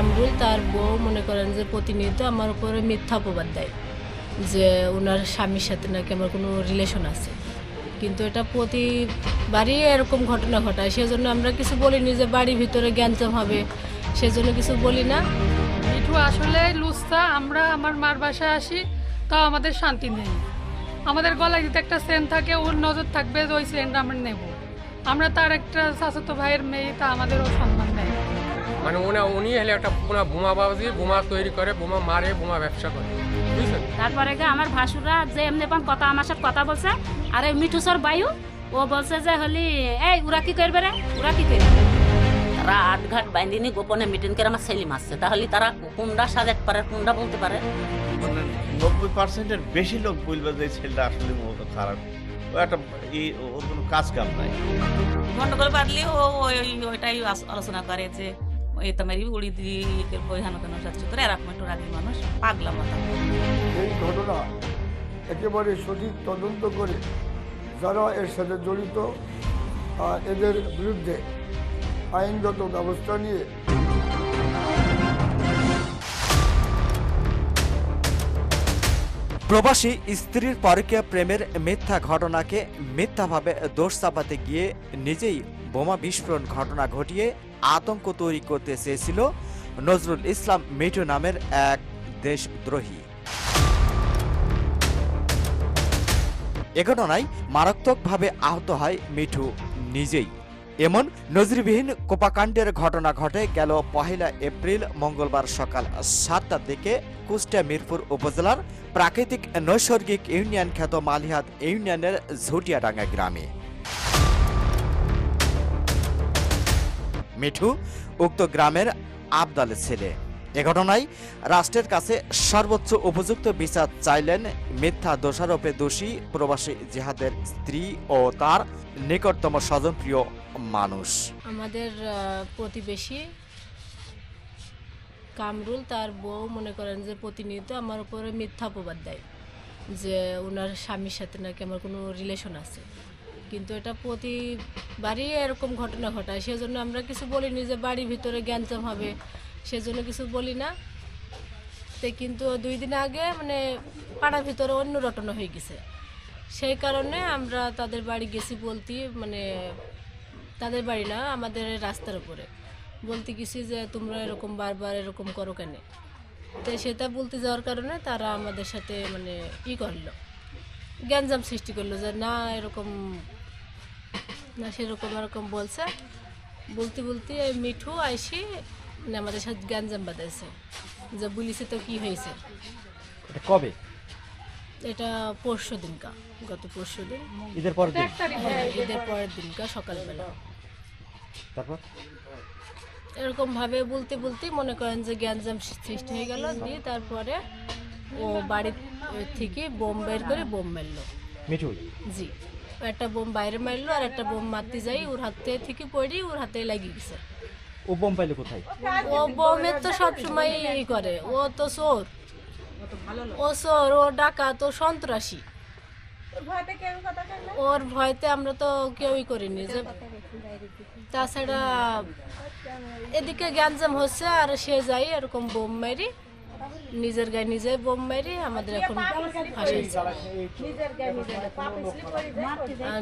কামরুল তার বউ মনে করেন যে প্রতিনিয়ত আমার উপরে মিথ্যা অপবাদ দেয়, যে ওনার স্বামীর সাথে নাকি আমার কোনো রিলেশন আছে। কিন্তু এটা প্রতিবারই এরকম ঘটনা ঘটায়, সেজন্য আমরা কিছু বলিনি যে বাড়ির ভিতরে জ্ঞানজাম হবে, সেজন্য কিছু বলি না। মিঠু, আসলে লুস্তা, আমরা আমার মার বাসায় আসি, তাও আমাদের শান্তি নেই। আমাদের গলায় যদি একটা সেন থাকে, ওর নজর থাকবে যে ওই সেন্ট আমরা নেব। আমরা তার একটা চাচাতো ভাইয়ের মেয়ে, তা আমাদেরও সম্মান দেয় মানে উনি উনি হলে একটা পুনা বোমা বাবাজি বোমা তৈরি করে বোমা মারে বোমা ব্যবসা করে। বুঝছেন? তারপরে গিয়ে আমার ভাসুরা যে এমনি পান কথা আমার সাথে কথা বলছে আর এই মিঠুসর বায়ু ও বলছে যে হলি এই ওরা কি করবে রে? ওরা কি করবে? তারা আট আটঘাট বাইন্দিনি গোপনে মিটিং করে আমার ছেলে মারছে। তাহলে তারা কোনটা সাজাতে পারে কোনটা বলতে পারে। মানে নব্বই পার্সেন্টের বেশি লোক বলবে যে ছেলেটা আসলে মূলত খারাপ। ও একটা এই ওর কোনো কাজ কাম নাই। গন্ডগোল বাদলি ও ওই ওই- ওইটাই আলোচনা করে যে এই তোমারই উড়ি দিয়ে কেন যাচ্ছে করে এরকম একটু রাগি মানুষ পাগলা মাথা এই ঘটনা একেবারে সঠিক তদন্ত করে যারা এর সাথে জড়িত এদের বিরুদ্ধে আইনগত ব্যবস্থা নিয়ে প্রবাসী স্ত্রীর পরকীয়া প্রেমের মিথ্যা ঘটনাকে মিথ্যাভাবে দোষ চাপাতে গিয়ে নিজেই বোমা বিস্ফোরণ ঘটনা ঘটিয়ে আতঙ্ক তৈরি করতে চেয়েছিল নজরুল ইসলাম মিঠু নামের এক দেশদ্রোহী। এ ঘটনায় মারাত্মকভাবে আহত হয় মিঠু নিজেই। এমন নজরবিহীন কোপাকাণ্ডের ঘটনা ঘটে গেল পহেলা এপ্রিল মঙ্গলবার সকাল সাতটার দিকে কুষ্টিয়া মিরপুর উপজেলার প্রাকৃতিক নৈসর্গিক ইউনিয়ন খ্যাত মালিহাত ইউনিয়নের ঝুটিয়াডাঙ্গা গ্রামে। মিঠু, উক্ত গ্রামের আবদালের ছেলে। এ ঘটনায় রাষ্ট্রের কাছে সর্বোচ্চ উপযুক্ত বিচার চাইলেন মিথ্যা দোষারোপে দোষী প্রবাসী জিহাদের স্ত্রী ও তার নিকটতম স্বজনপ্রিয় মানুষ। আমাদের প্রতিবেশী কামরুল তার বউ মনে করেন যে প্রতিনিয়ত আমার উপরে মিথ্যা অপবাদ দেয়, যে ওনার স্বামীর সাথে নাকি আমার কোনো রিলেশন আছে। কিন্তু এটা প্রতিবারই এরকম ঘটনা ঘটায়। সেজন্য আমরা কিছু বলিনি যে বাড়ির ভিতরে জ্ঞানজাম হবে, সেজন্য কিছু বলি না তো কিন্তু দুই দিন আগে মানে পাড়ার ভিতরে অন্য রটনা হয়ে গেছে। সেই কারণে আমরা তাদের বাড়ি গেছি বলতে মানে তাদের বাড়ি না, আমাদের রাস্তার উপরে। বলতে গেছি যে তোমরা এরকম বারবার এরকম করো কেন? তো সেটা বলতে যাওয়ার কারণে তারা আমাদের সাথে মানে ই করল, গ্যাঞ্জাম সৃষ্টি করল যে না, এরকম না সেরকম এরকম বলছে। বলতে বলতে এই মিঠু আইসি মানে আমাদের সাথে গ্যাঞ্জাম বাঁধাইছে। যে বলিছে তো কি হয়েছে? কবে? এটা পরশু দিনকা গত পরশু দিন। ঈদের পর দিন? হ্যাঁ, ঈদের পরের দিনকা সকালবেলা। তারপর? এরকম ভাবে বলতে বলতে মনে করেন যে গ্যাঞ্জাম সৃষ্টি হয়ে গেল দিয়ে তারপরে ও বাড়ি থেকে বোম বের করে বোম মারলো। মিঠু? জি। একটা বোম বাইরে মারলো আর একটা বোম মারতে যাই ওর হাতে থেকে পড়ি ওর হাতে লাগিয়ে গেছে। ও বোম পাইলে কোথায়? ও বোমের তো সবসময় ই করে ও তো চোর। ও চোর ও ডাকাত ও সন্ত্রাসী। ওর ভয়তে আমরা তো কেউই করিনি যে তাছাড়া এদিকে গ্যাঞ্জাম হচ্ছে আর সে যাই এরকম বোম মারি। নিজের গায়ে নিজে বোম মারি আমাদের এখন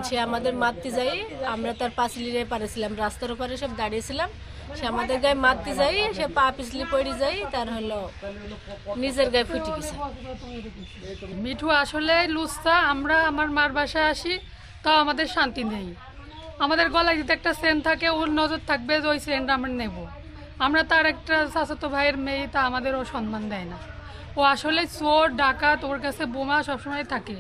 সে আমাদের মারতে যাই আমরা তার পাঁচিলিরে পারেছিলাম রাস্তার উপরে সব দাঁড়িয়েছিলাম। সে আমাদের গায়ে মারতে যাই সে পা পিছলি পড়ে যাই তার হলো নিজের গায়ে ফুটে গেছে। মিঠু, আসলে লুস্তা আমরা আমার মার বাসায় আসি, তাও আমাদের শান্তি নেই। আমাদের গলায় যদি একটা সেন থাকে, ওর নজর থাকবে যে ওই সেন্ট আমরা নেব। আমরা তার একটা চাচাতো ভাইয়ের মেয়ে, তা আমাদেরও সম্মান দেয় না। ও আসলে চোর, ডাকাত, ওর কাছে বোমা সবসময় থাকে।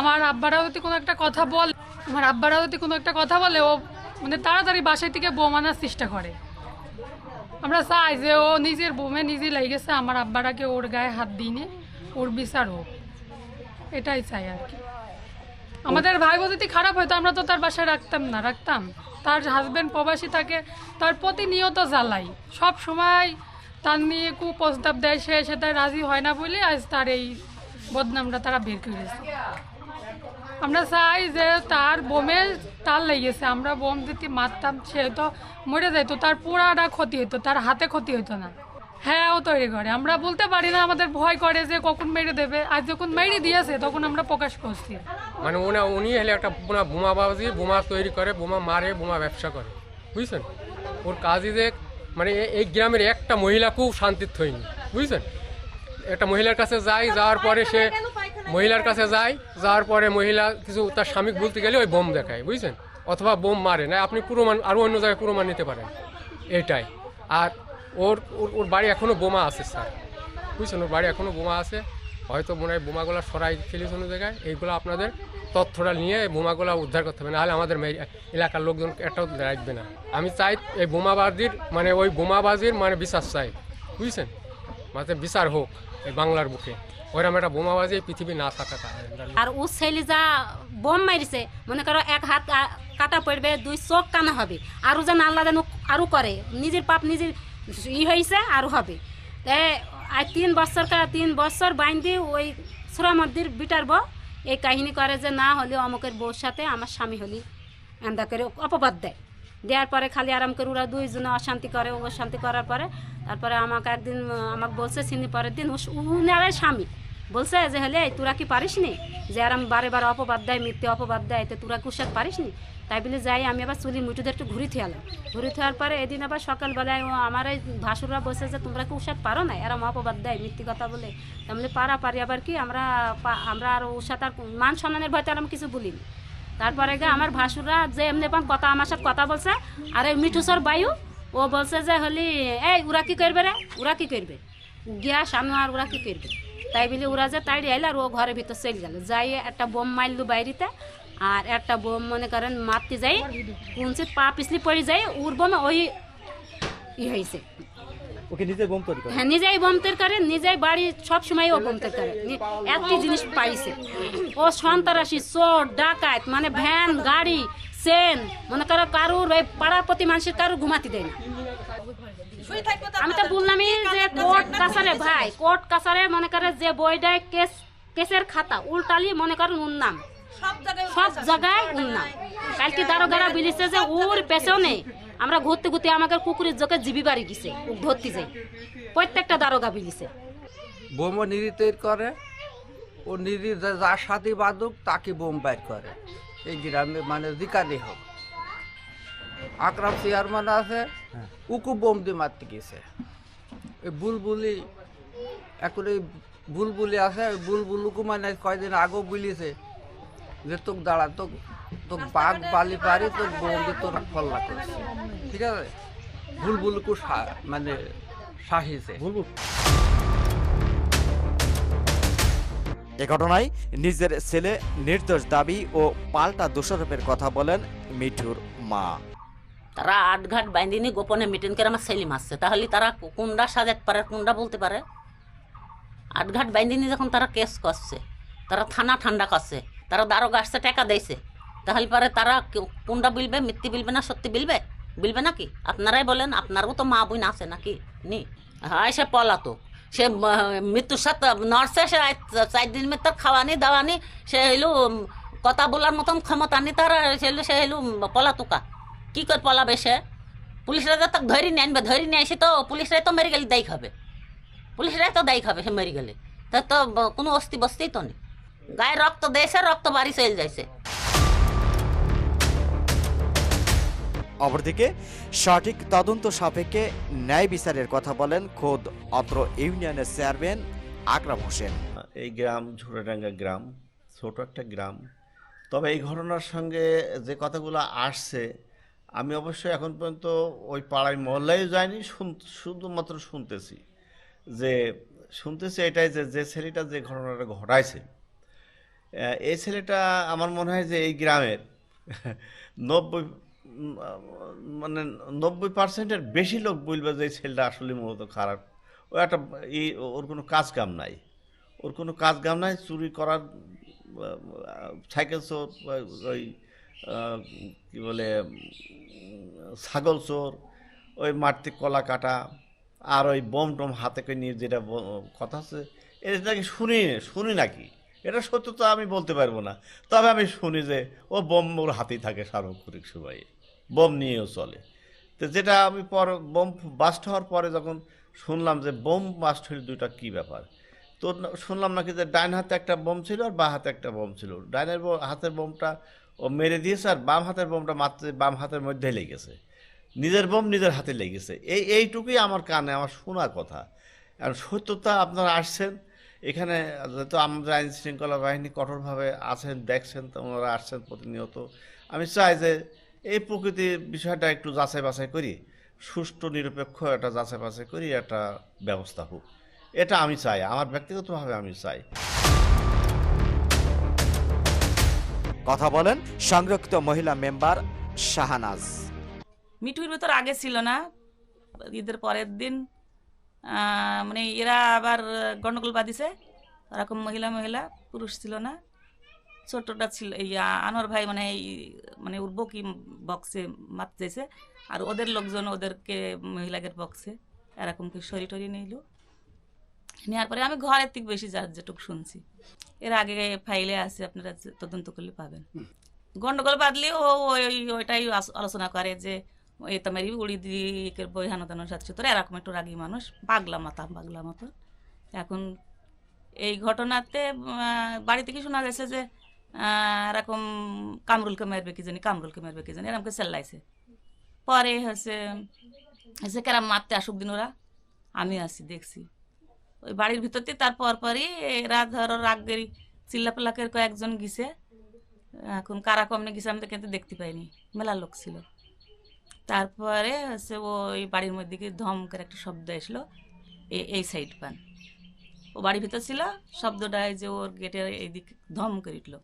আমার আব্বারাও যদি কোনো একটা কথা বল, আমার আব্বারা যদি কোনো একটা কথা বলে, ও মানে তাড়াতাড়ি বাসায় থেকে বোম আনার চেষ্টা করে। আমরা চাই যে ও নিজের বোমে নিজে লেগেছে, আমার আব্বারাকে ওর গায়ে হাত দিইনি ওর বিচার হোক। এটাই চাই আর কি। আমাদের ভাই যদি খারাপ হয়তো আমরা তো তার বাসায় রাখতাম না, রাখতাম। তার হাজবেন্ড প্রবাসী থাকে, তার প্রতিনিয়ত জ্বালাই। সব সময় তার নিয়ে কু প্রস্তাব দেয়, সে সেটাই রাজি হয় না বলে আজ তার এই বদনামটা তারা বের করেছে আমরা চাই যে তার বোমে তার লেগেছে, আমরা বোম যদি মারতাম, সে তো মরে যেত তার পুরাটা ক্ষতি হতো তার হাতে ক্ষতি হতো না। হ্যাঁ ও তৈরি করে আমরা বলতে পারি না, আমাদের ভয় করে যে কখন মেরে দেবে। আর যখন মেরে দিয়েছে, তখন আমরা প্রকাশ করছি। মানে উনি উনি হলে একটা বোনা বোমাবাজি বোমা তৈরি করে, বোমা মারে, বোমা ব্যবসা করে। বুঝছেন? ওর কাজই যে মানে এই গ্রামের একটা মহিলাকেও শান্তির থইনি বুঝছেন? একটা মহিলার কাছে যায় যাওয়ার পরে সে মহিলার কাছে যায় যাওয়ার পরে মহিলা কিছু, তার স্বামী বলতে গেলে ওই বোম দেখায়, বুঝছেন? অথবা বোম মারে, না, আপনি প্রমাণ আরও অন্য জায়গায় প্রমাণ নিতে পারেন। এটাই। আর ওর, ওর- বাড়ি এখনও বোমা আছে, স্যার। বুঝছেন? ওর বাড়ি এখনও বোমা আছে। হয়তো মনে হয় বোমাগুলো সরাই ফেলেছে অন্য জায়গায়। এইগুলো আপনাদের তথ্যটা নিয়ে এই বোমাগুলো উদ্ধার করতে হবে। নাহলে আমাদের এলাকার লোকজন একটাও রাখবে না। আমি চাই এই বোমাবাজির মানে ওই বোমাবাজির মানে বিচার চাই। বুঝছেন? মানে বিচার হোক এই বাংলার বুকে। ওইরকম একটা বোমাবাজি পৃথিবী না থাকা আর ও ছেলে যা বোম মারিছে, মনে করো এক হাত কাটা পড়বে, দুই চোখ কানা হবে। আরও যেন আল্লাহ যেন আরও করে। নিজের পাপ নিজের ই হয়েছে আরও হবে। তাই আর তিন বছর তিন বছর বাইন্দি ওই ছোড়া মন্দির বিটার এই কাহিনী করে যে না হলে অমুকের বউর সাথে আমার স্বামী হলি এন্দা করে অপবাদ দেয়। দেওয়ার পরে খালি আরাম করে ওরা দুইজনে অশান্তি করে ও অশান্তি করার পরে তারপরে আমাকে একদিন, আমাকে বলছে চিনি পরের দিন উনার স্বামী। বলছে যে হলে তোরা কি পারিস নি যে আর আমি বারে বারে অপবাদ দেয়, মিথ্যে অপবাদ দেয়, তো তোরা কুসাদ পারিস নি তাই বলে যাই, আমি আবার চুলি মুটুদের একটু ঘুরি থিয়ালাম। ঘুরি থাকার পরে এদিন আবার সকালবেলায় আমার এই ভাসুররা বসে যে, তোমরা কি উসাদ পারো না? এরম অপবাদ দেয়, মিথ্যে কথা বলে। তাহলে পারা পারি আবার কি, আমরা আমরা আর উসাদ আর মান সম্মানের ভয়তে আর আমি কিছু বলিনি। তারপরে গে আমার ভাসুররা যে এমনি পান কথা, আমার সাথে কথা বলছে, আর এই মিঠুসর বায়ু, ও বলছে যে, হলি, এই ওরা কি করবে রে? ওরা কি করবে? গিয়া সামনে আর ওরা কি করবে? তাই বলে ওরা যে তাই আইল আর ও ঘরের ভিতর চলে গেল। যাই একটা বোম মারলু বাইরিতে আর একটা বোম মনে করেন মারতে যাই কুঞ্চিত পা পিছলি পড়ে যায় ওর বোমে ওই ই হয়েছে ওকে নিজে বোম তৈরি হ্যাঁ নিজেই বোম তৈরি করে নিজেই বাড়ি সব সময় ও বোম তৈরি করে। একটি জিনিস পাইছে। ও সন্ত্রাসী চোর ডাকাত মানে ভ্যান গাড়ি সেন মনে করো কারুর ওই পাড়ার প্রতি মানুষের কারুর ঘুমাতে দেয় না। আমি তো বললামই যে কোর্ট কাছারে ভাই কোর্ট কাছারে মনে করে যে বইটায় কেস কেসের খাতা উল্টালি মনে করেন ওর নাম। সব জায়গায় নাম কালকে দারোগারা বিলিছে যে ওর পেছনে আমরা ঘুরতে ঘুরতে আমাকে কুকুরের জোকে জিবি বাড়ি গেছে ধরতে যাই। প্রত্যেকটা দারোগা বিলিছে। বোম নিরি তৈরি করে ও নিরি যা- যার সাথে বাদুক তাকে বোম বাইর করে। এই গ্রামে মানে জিকানি হোক। আকরাম চেয়ারম্যান আছে উকু বোম দিয়ে মারতে গেছে। এই বুলবুলি এখন এই বুলবুলি আছে ওই বুলবুলুকু মানে কয়দিন আগেও বুলিছে যে তোক দাঁড়া তোক তোক বাঘ বালি পারি তোর বোম দিয়ে তোর ফল্লা করছে ঠিক আছে? বুলবুলুকু সা- মানে সাহিছে এ ঘটনায় নিজের ছেলে নির্দোষ দাবি ও পাল্টা দোষারোপের কথা বলেন মিঠুর মা। তারা আটঘাট বাইন্দিনি গোপনে মিটিং করে আমার সেলিম আসছে। তাহলে তারা কোনটা সাজাতে পারে কোনটা বলতে পারে? আটঘাট বাইন্দিনি যখন তারা কেস করছে তারা থানা ঠান্ডা করছে। তারা দারোগা আসছে, টাকা দিয়েছে। তাহলে পরে তারা কোনটা বিলবে, মিথ্যে বিলবে না, সত্যি বিলবে? বিলবে নাকি? আপনারাই বলেন, আপনারও তো মা বোন আছে নাকি? নি? হ্যাঁ সে পলাতো সে মৃত্যুর সাথে নর্সে, সে চার দিন মে তার খাওয়ানি, দাওয়ানি, সে হইল কথা বলার মতন ক্ষমতা নি তার, সে হইল সে হইল পলাতুকা। কি করে পলাবে সে? পুলিশরা তো তাকে ধরি নিয়ে আনবে, ধরি নিয়ে আসি তো পুলিশরাই তো মেরে গেলে দায়ী হবে পুলিশরাই তো দায়ী হবে সে মেরে গেলে। তা তো কোনো অস্তি বস্তি তো নেই। গায়ে রক্ত দেশে রক্ত বাড়ি চলে যাইছে। অপরদিকে সঠিক তদন্ত সাপেক্ষে ন্যায় বিচারের কথা বলেন খোদ অত্র ইউনিয়নের চেয়ারম্যান আকরাম হোসেন। এই গ্রাম ঝুড়াডাঙ্গা গ্রাম ছোট একটা গ্রাম। তবে এই ঘটনার সঙ্গে যে কথাগুলো আসছে আমি অবশ্যই এখন পর্যন্ত ওই পাড়ায় মহল্লায় যাইনি শুন- শুধুমাত্র শুনতেছি। যে শুনতেছি এটাই যে যে ছেলেটা যে ঘটনাটা ঘটাইছে এই ছেলেটা আমার মনে হয় যে এই গ্রামের নব্বই মানে নব্বই পার্সেন্টের বেশি লোক বলবে যে এই ছেলেটা আসলে মূলত খারাপ। ও একটা এই ওর কোনো কাজ কাম নাই। ওর কোনো কাজ কাম নাই, চুরি করার সাইকেল চোর ওই কি বলে, ছাগল চোর, ওই মারতে কলা কাটা, আর ওই বোম টোম হাতে করে নিয়ে যেটা কথা আছে এটা নাকি শুনি শুনি নাকি? এটা সত্য তো আমি বলতে পারব না। তবে আমি শুনি যে ও বোম ওর হাতেই থাকে সার্বক্ষণিক সময়ে। বোম নিয়েও চলে। তো যেটা আমি পর বোম বাস্ট হওয়ার পরে যখন শুনলাম যে বোম বাস্ট হলে দুইটা কী ব্যাপার? তো শুনলাম নাকি যে ডাইন হাতে একটা বোম ছিল আর বাঁ হাতে একটা বোম ছিল। ডাইনের হাতের বোমটা ও মেরে দিয়েছে আর বাম হাতের বোমটা মাত্র বাম হাতের মধ্যে লেগেছে। নিজের বোম নিজের হাতে লেগেছে। এই, এইটুকুই আমার কানে, আমার শোনা কথা। আর সত্যতা আপনারা আসছেন এখানে যেহেতু আমাদের আইন শৃঙ্খলা বাহিনী কঠোরভাবে আছেন দেখছেন তো ওনারা আসছেন প্রতিনিয়ত আমি চাই যে এই প্রকৃতির বিষয়টা একটু যাচাই বাছাই করি সুষ্ঠু নিরপেক্ষ একটা যাচাই বাছাই করি একটা ব্যবস্থা হোক। এটা আমি চাই আমার ব্যক্তিগতভাবে আমি চাই। কথা বলেন সংরক্ষিত মহিলা মেম্বার শাহানাজ। মিঠুর ভেতর আগে ছিল না ঈদের পরের দিন মানে এরা আবার গন্ডগোল বাঁধিছে। ওরকম মহিলা মহিলা পুরুষ ছিল না। ছোটটা ছিল এই আনোয়ার ভাই মানে এই মানে উর্ব কি বক্সে মারতেছে আর ওদের লোকজন ওদেরকে মহিলাদের বক্সে এরকম কি সরি টরি নিল। নেওয়ার পরে আমি ঘরের থেকে বেশি যা যেটুকু শুনছি। এর আগে ফাইলে আছে আপনারা তদন্ত করলে পাবেন। গন্ডগোল বাঁধলে ও ওই ওইটাই আলোচনা করে যে এ তোমার উড়ি দিয়ে বই হানাতানো সাথে তোর এরকম একটু রাগি মানুষ, পাগলা মাথা পাগলা মতো। এখন এই ঘটনাতে বাড়ি থেকে শোনা গেছে যে এরকম কামরুলকে মারবে কি জানি, কামরুলকে মারবে কি জানি, এরকম চেল্লাইছে পরে হচ্ছে হচ্ছে কেরাম মারতে আসুক দিন ওরা, আমি আসি দেখছি। ওই বাড়ির ভিতরতে তারপর পরই এরা ধরো রাগেরই চিল্লাপাল্লাকের কয়েকজন গিছে। এখন কারা কমনে গেছে আমি তো কিন্তু দেখতে পাইনি মেলা লোক ছিল। তারপরে হচ্ছে ওই বাড়ির মধ্যে কি ধম করে একটা শব্দ এসলো এই সাইড পান। ও বাড়ির ভিতর ছিল শব্দটায় যে ওর গেটের এই দিক ধম করে উঠল।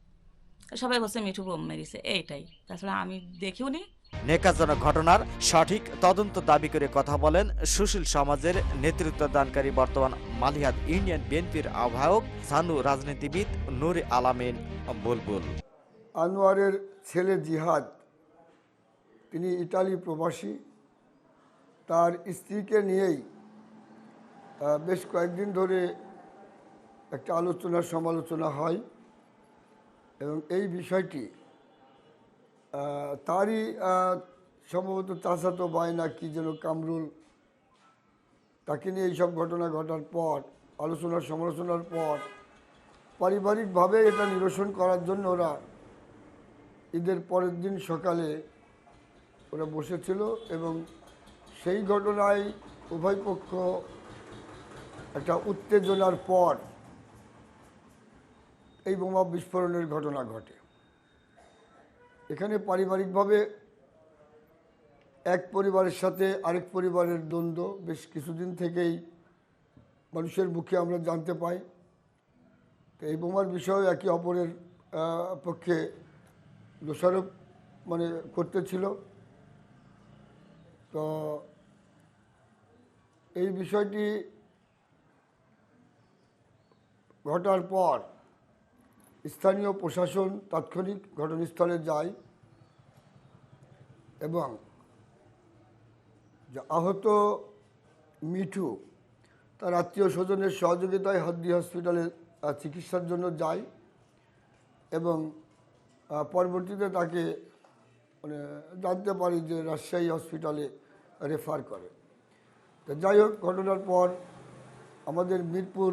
সবাই বলছে মিঠু বোম মেরেছে। এইটাই। তাছাড়া আমি দেখিও নি। নেকাজনক ঘটনার সঠিক তদন্ত দাবি করে কথা বলেন সুশীল সমাজের নেতৃত্ব দানকারী বর্তমান মালিহাত ইউনিয়ন বিএনপির আহ্বায়ক সানু রাজনীতিবিদ নুরে আলামিন বুলবুল। আনোয়ারের ছেলে জিহাদ তিনি ইটালি প্রবাসী। তার স্ত্রীকে নিয়েই বেশ কয়েকদিন ধরে একটা আলোচনা, সমালোচনা হয় এবং এই বিষয়টি তারই সম্ভবত চাচাতো বায়না কি যেন কামরুল, তাকে নিয়ে এইসব ঘটনা ঘটার পর, আলোচনা, সমালোচনার পর, পারিবারিকভাবে এটা নিরসন করার জন্য ওরা ঈদের পরের দিন সকালে ওরা বসেছিল এবং সেই ঘটনায় উভয় পক্ষ একটা উত্তেজনার পর এই বোমা বিস্ফোরণের ঘটনা ঘটে। এখানে পারিবারিকভাবে এক পরিবারের সাথে আরেক পরিবারের দ্বন্দ্ব, বেশ কিছুদিন থেকেই মানুষের মুখে আমরা জানতে পাই। তো এই বোমার বিষয়ে একে অপরের পক্ষে দোষারোপ মানে করতেছিল তো এই বিষয়টি ঘটার পর স্থানীয় প্রশাসন তাৎক্ষণিক ঘটনাস্থলে যায় এবং আহত মিঠু, তার আত্মীয় স্বজনের সহযোগিতায় হদ্দি হসপিটালে চিকিৎসার জন্য যায় এবং পরবর্তীতে তাকে মানে জানতে পারি যে রাজশাহী হসপিটালে রেফার করে। তো যাই হোক ঘটনার পর আমাদের মিরপুর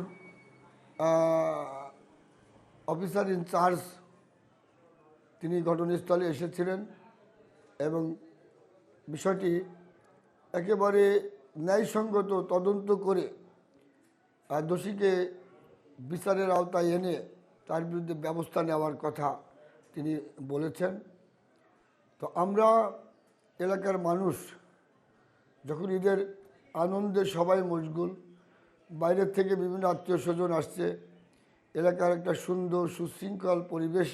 অফিসার ইনচার্জ তিনি ঘটনাস্থলে এসেছিলেন এবং বিষয়টি একেবারে ন্যায়সঙ্গত তদন্ত করে দোষীকে বিচারের আওতায় এনে তার বিরুদ্ধে ব্যবস্থা নেওয়ার কথা তিনি বলেছেন। তো আমরা এলাকার মানুষ যখন ঈদের আনন্দে সবাই মশগুল, বাইরের থেকে বিভিন্ন আত্মীয় স্বজন আসছে, এলাকার একটা সুন্দর সুশৃঙ্খল পরিবেশ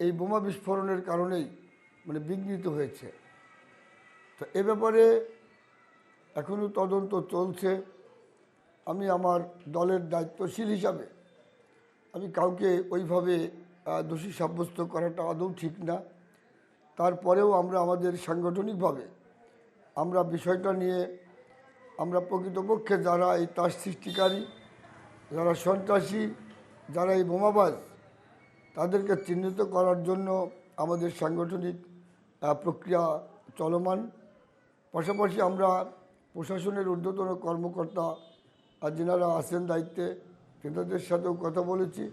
এই বোমা বিস্ফোরণের কারণেই মানে বিঘ্নিত হয়েছে। তো এ ব্যাপারে এখনও তদন্ত চলছে। আমি আমার দলের দায়িত্বশীল হিসাবে আমি কাউকে ওইভাবে দোষী সাব্যস্ত করাটা আদৌ ঠিক না। তারপরেও আমরা আমাদের সাংগঠনিকভাবে আমরা বিষয়টা নিয়ে আমরা প্রকৃতপক্ষে যারা এই তার সৃষ্টিকারী, যারা সন্ত্রাসী, যারা এই বোমাবাজ, তাদেরকে চিহ্নিত করার জন্য আমাদের সাংগঠনিক প্রক্রিয়া চলমান। পাশাপাশি আমরা প্রশাসনের ঊর্ধ্বতন কর্মকর্তা যেনারা আছেন দায়িত্বে, তেনাদের সাথেও কথা বলেছি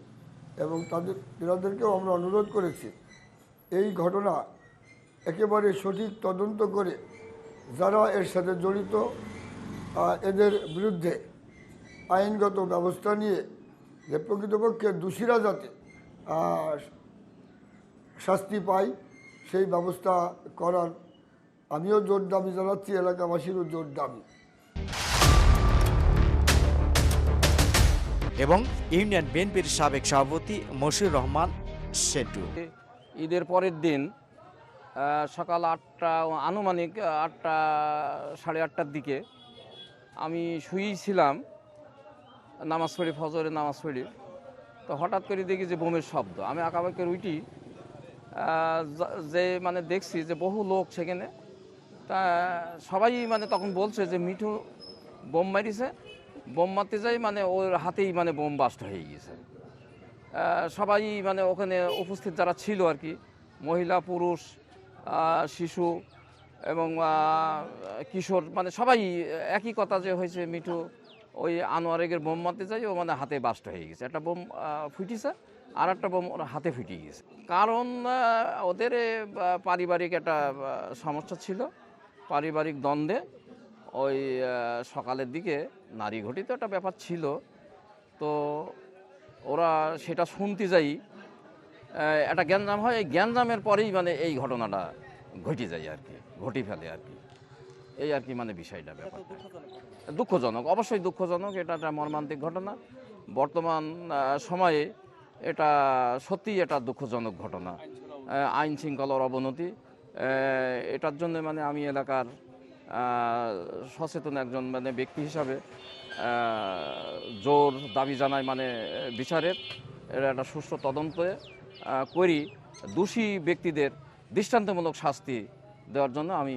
এবং তাদের, তেনাদেরকেও আমরা অনুরোধ করেছি। এই ঘটনা একেবারে সঠিক তদন্ত করে যারা এর সাথে জড়িত এদের বিরুদ্ধে আইনগত ব্যবস্থা নিয়ে যে প্রকৃতপক্ষে দোষীরা যাতে শাস্তি পায় সেই ব্যবস্থা করার আমিও জোর দাবি জানাচ্ছি এলাকাবাসীরও জোর দাবি। এবং ইউনিয়ন বিএনপির সাবেক সভাপতি মশিউর রহমান সেটু। ঈদের পরের দিন সকাল আটটা আনুমানিক আটটা সাড়ে আটটার দিকে আমি শুয়েই ছিলাম নামাজ পড়ি ফজরে নামাজ পড়ি। তো হঠাৎ করে দেখি যে বোমের শব্দ। আমি আঁকাবাঁকের উইটি যে মানে দেখছি যে বহু লোক সেখানে তা সবাই মানে তখন বলছে যে মিঠু বোম মারিছে। বোম মারতে যাই মানে ওর হাতেই মানে বোম বাস্ট হয়ে আহ, সবাই মানে ওখানে উপস্থিত যারা ছিল আর কি মহিলা পুরুষ শিশু এবং কিশোর মানে সবাই একই কথা যে হয়েছে মিঠু, ওই আনোয়ারেগের বোম মারতে যাই ও মানে হাতে বাস্ট হয়ে গেছে। একটা বোম ফুটিছে আর একটা বোম ওর হাতে ফুটিয়ে গেছে। কারণ ওদের পারিবারিক একটা সমস্যা ছিল, পারিবারিক দ্বন্দ্বে। ওই সকালের দিকে নারী ঘটিত একটা ব্যাপার ছিল। তো ওরা সেটা শুনতে যাই একটা জ্ঞানজাম হয়, এই গ্যাঞ্জামের পরেই মানে এই ঘটনাটা ঘটে যায় আর কি, ঘটি ফেলে আর কি। এই আর কি মানে বিষয়টা, ব্যাপারটা। দুঃখজনক, অবশ্যই দুঃখজনক, এটা একটা মর্মান্তিক ঘটনা। বর্তমান সময়ে এটা সত্যিই এটা দুঃখজনক ঘটনা আইন শৃঙ্খলার অবনতি। এটার জন্য মানে আমি এলাকার সচেতন একজন মানে ব্যক্তি হিসাবে জোর দাবি জানাই মানে বিচারের। এটা একটা সুষ্ঠু তদন্ত করি দোষী ব্যক্তিদের দৃষ্টান্তমূলক শাস্তি দেওয়ার জন্য আমি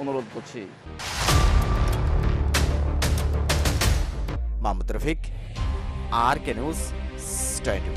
অনুরোধ করছি। Mohammad Rafiq, R K news twenty